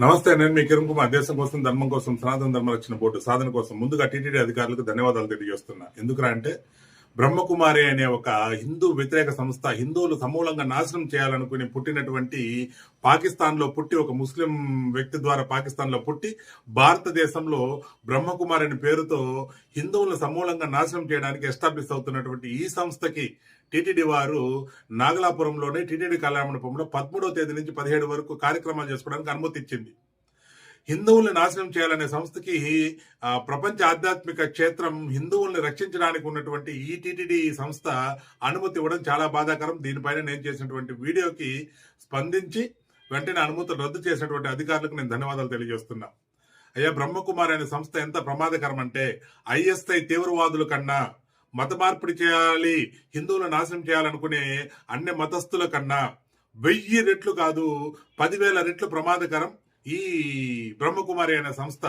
నమస్తే నేను మీ కిరణ్ కుమార్. దేశం కోసం ధర్మం కోసం సనాతన ధర్మ రక్షణ బోర్డు సాధన కోసం ముందుగా టీటీడీ అధికారులకు ధన్యవాదాలు తెలియజేస్తున్నా. ఎందుకురా అంటే బ్రహ్మకుమారి అనే ఒక హిందూ వ్యతిరేక సంస్థ హిందువులు సమూలంగా నాశనం చేయాలనుకుని పుట్టినటువంటి పాకిస్తాన్లో పుట్టి ఒక ముస్లిం వ్యక్తి ద్వారా పాకిస్తాన్లో పుట్టి భారతదేశంలో బ్రహ్మకుమారి అనే పేరుతో హిందువులను సమూలంగా నాశనం చేయడానికి ఎస్టాబ్లిష్ అవుతున్నటువంటి ఈ సంస్థకి టీటీడీ వారు నాగలాపురంలోనే టీటీడీ కళ్యాణమండపంలో పదమూడవ తేదీ నుంచి పదిహేడు వరకు కార్యక్రమాలు చేసుకోవడానికి అనుమతి ఇచ్చింది. హిందువుల్ని నాశనం చేయాలనే సంస్థకి ప్రపంచ ఆధ్యాత్మిక క్షేత్రం హిందువుల్ని రక్షించడానికి ఉన్నటువంటి ఈటీటీడీ సంస్థ అనుమతి ఇవ్వడం చాలా బాధాకరం. దీనిపైన నేను చేసినటువంటి వీడియోకి స్పందించి వెంటనే అనుమతులు రద్దు చేసినటువంటి అధికారులకు నేను ధన్యవాదాలు తెలియజేస్తున్నా. అయ్యా బ్రహ్మకుమారి అనే సంస్థ ఎంత ప్రమాదకరం అంటే ఐఎస్ఐ తీవ్రవాదుల కన్నా మత మార్పిడి చేయాలి హిందువులను నాశనం చేయాలనుకునే అన్ని మతస్థుల కన్నా వెయ్యి రెట్లు కాదు పదివేల రెట్లు ప్రమాదకరం. ఈ బ్రహ్మకుమారి అనే సంస్థ.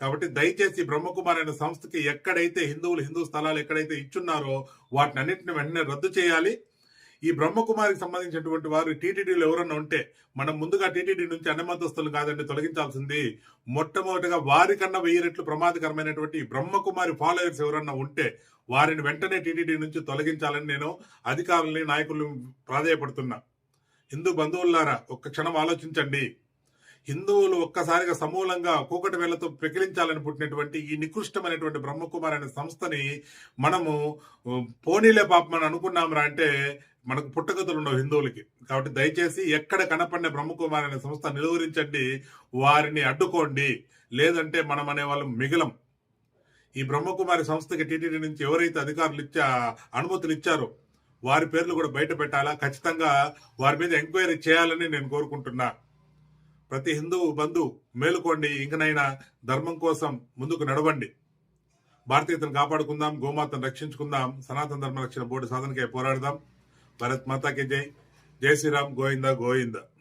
కాబట్టి దయచేసి బ్రహ్మకుమారి అనే సంస్థకి ఎక్కడైతే హిందువులు హిందూ స్థలాలు ఎక్కడైతే ఇచ్చున్నారో వాటిని అన్నింటిని వెంటనే రద్దు చేయాలి. ఈ బ్రహ్మకుమారికి సంబంధించినటువంటి వారు టీటీడీలో ఎవరన్నా ఉంటే మనం ముందుగా టీటీడీ నుంచి అనుమతస్తులు కాదండి తొలగించాల్సింది. మొట్టమొదటిగా వారికన్నా వెయ్యి రెట్లు ప్రమాదకరమైనటువంటి బ్రహ్మకుమారి ఫాలోయర్స్ ఎవరన్నా ఉంటే వారిని వెంటనే టీటీడీ నుంచి తొలగించాలని నేను అధికారుల్ని నాయకులను ప్రాధాయపడుతున్నా. హిందూ బంధువులారా ఒక్క క్షణం ఆలోచించండి. హిందువులు ఒక్కసారిగా సమూలంగా కూకటి వేళ్ళతో పెకిలించాలని పుట్టినటువంటి ఈ నికృష్టమైనటువంటి బ్రహ్మకుమార్ అనే సంస్థని మనము పోనీలే పాపం అని అనుకున్నాంరా అంటే మనకు పుట్టగతులు ఉండవు హిందువులకి. కాబట్టి దయచేసి ఎక్కడ కనపడిన బ్రహ్మకుమార్ అనే సంస్థ నిలువరించండి వారిని అడ్డుకోండి. లేదంటే మనం అనే వాళ్ళు మిగిలం. ఈ బ్రహ్మకుమారి సంస్థకి టీటీడీ నుంచి ఎవరైతే అధికారులు ఇచ్చా అనుమతులు ఇచ్చారో వారి పేర్లు కూడా బయట పెట్టాలా? ఖచ్చితంగా వారి మీద ఎంక్వైరీ చేయాలని నేను కోరుకుంటున్నా. ప్రతి హిందూ బంధు మేలుకోండి. ఇంకనైనా ధర్మం కోసం ముందుకు నడవండి. భారతీయతను కాపాడుకుందాం గోమాతను రక్షించుకుందాం సనాతన ధర్మ రక్షణ బోర్డు సాధనకై పోరాడదాం. భరత్ మాతాకి జై. జై శ్రీరామ్ గోవింద గోవింద.